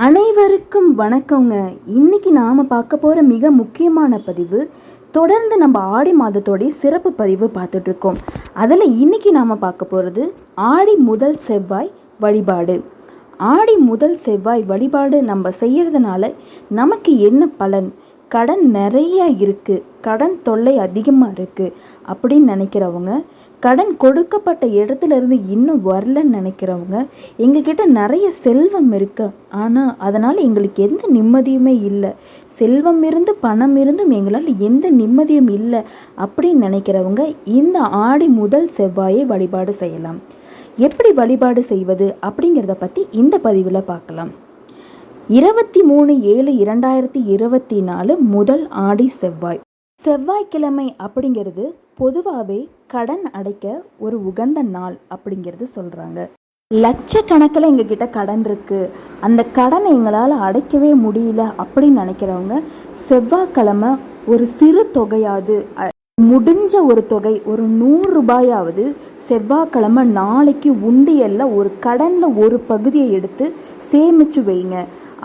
அனைவருக்கும் வணக்கங்க. இன்னைக்கு நாம் பார்க்க போகிற மிக முக்கியமான பதிவு தொடர்ந்து நம்ம ஆடி மாதத்தோடைய சிறப்பு பதிவு பார்த்துட்ருக்கோம் அதில் இன்னைக்கு நாம் பார்க்க போகிறது ஆடி முதல் செவ்வாய் வழிபாடு. ஆடி முதல் செவ்வாய் வழிபாடு நம்ம செய்கிறதுனால நமக்கு என்ன பலன்? கடன் நிறைய இருக்குது கடன் தொல்லை அதிகமாக இருக்குது அப்படின்னு நினைக்கிறவங்க கடன் கொடுக்கப்பட்ட இடத்துல இருந்து இன்னும் வரலன்னு நினைக்கிறவங்க எங்ககிட்ட நிறைய செல்வம் இருக்கு. ஆனால் அதனால் எங்களுக்கு எந்த நிம்மதியுமே இல்லை. செல்வம் இருந்து பணம் இருந்தும் எங்களால் எந்த நிம்மதியும் இல்லை அப்படின்னு நினைக்கிறவங்க இந்த ஆடி முதல் செவ்வாயை வழிபாடு செய்யலாம். எப்படி வழிபாடு செய்வது அப்படிங்கிறத பற்றி இந்த பதிவில் பார்க்கலாம். இருபத்தி மூணு ஏழு இரண்டாயிரத்தி இருபத்தி நாலு முதல் ஆடி செவ்வாய். செவ்வாய்க்கிழமை அப்படிங்கிறது பொதுவாகவே கடன் அடைக்க ஒரு உகந்த நாள் அப்படிங்கிறது சொல்கிறாங்க லட்சக்கணக்கில் எங்ககிட்ட கடன் இருக்குது அந்த கடனை எங்களால் அடைக்கவே முடியல அப்படின்னு நினைக்கிறவங்க செவ்வாய்க்கிழமை ஒரு சிறு தொகையாவது முடிஞ்ச ஒரு தொகை ஒரு நூறு ரூபாயாவது செவ்வாய்க்கிழமை நாளைக்கு உண்டியல்ல ஒரு கடனில் ஒரு பகுதியை எடுத்து சேமிச்சு வைங்க.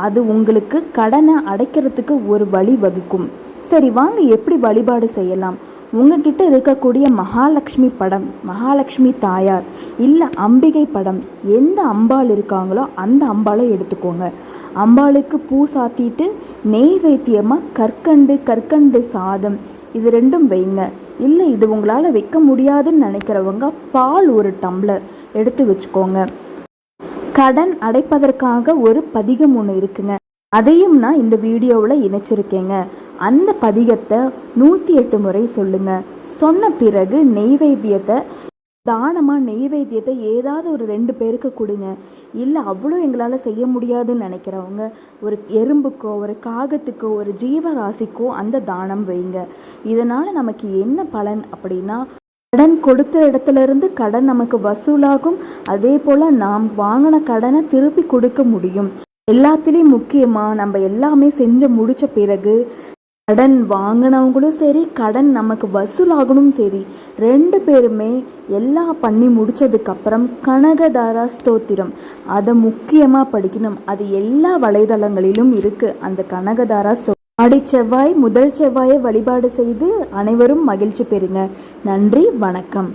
அது உங்களுக்கு கடனை அடைக்கிறதுக்கு ஒரு வழி வகுக்கும். சரி வாங்க எப்படி வழிபாடு செய்யலாம்? உங்ககிட்ட இருக்கக்கூடிய மகாலட்சுமி படம் மகாலட்சுமி தாயார் இல்லை அம்பிகை படம் எந்த அம்பாள் இருக்காங்களோ அந்த அம்பாளை எடுத்துக்கோங்க. அம்பாளுக்கு பூ சாத்திட்டு நெய்வேத்தியமாக கற்கண்டு கற்கண்டு சாதம் இது ரெண்டும் வைங்க. இல்லை இது உங்களால் வைக்க முடியாதுன்னு நினைக்கிறவங்க பால் ஒரு டம்ளர் எடுத்து வச்சுக்கோங்க. கடன் அடைப்பதற்காக ஒரு பதிகம் ஒன்று இருக்குங்க. அதையும் நான் இந்த வீடியோவில் இணைச்சிருக்கேங்க. அந்த பதிகத்தை நூற்றி எட்டு முறை சொல்லுங்கள் சொன்ன பிறகு நெய்வேத்தியத்தை தானமாக நெய்வேத்தியத்தை ஏதாவது ஒரு ரெண்டு பேருக்கு கொடுங்க. இல்லை அவ்வளோ எங்களால் செய்ய முடியாதுன்னு நினைக்கிறவங்க ஒரு எறும்புக்கோ ஒரு காகத்துக்கோ ஒரு ஜீவராசிக்கோ அந்த தானம் வைங்க. இதனால் நமக்கு என்ன பலன் அப்படின்னா கடன் கொடுத்த இடத்துல இருந்து கடன் நமக்கு வசூலாகும். அதே போல் நாம் வாங்கின கடனை திருப்பி கொடுக்க முடியும். எல்லாத்துலேயும் முக்கியமாக நம்ம எல்லாமே செஞ்சு முடித்த பிறகு கடன் வாங்கினவங்களும் சரி கடன் நமக்கு வசூலாகணும் சரி ரெண்டு பேருமே எல்லாம் பண்ணி முடித்ததுக்கப்புறம் கனகதாரா ஸ்தோத்திரம். அதை முக்கியமாக படிக்கணும். அது எல்லா வலைதளங்களிலும் இருக்குது அந்த கனகதாரா ஸ்தோ ஆடி செவ்வாய் முதல் செவ்வாயை வழிபாடு செய்து அனைவரும் மகிழ்ச்சி பெறுங்க. நன்றி வணக்கம்.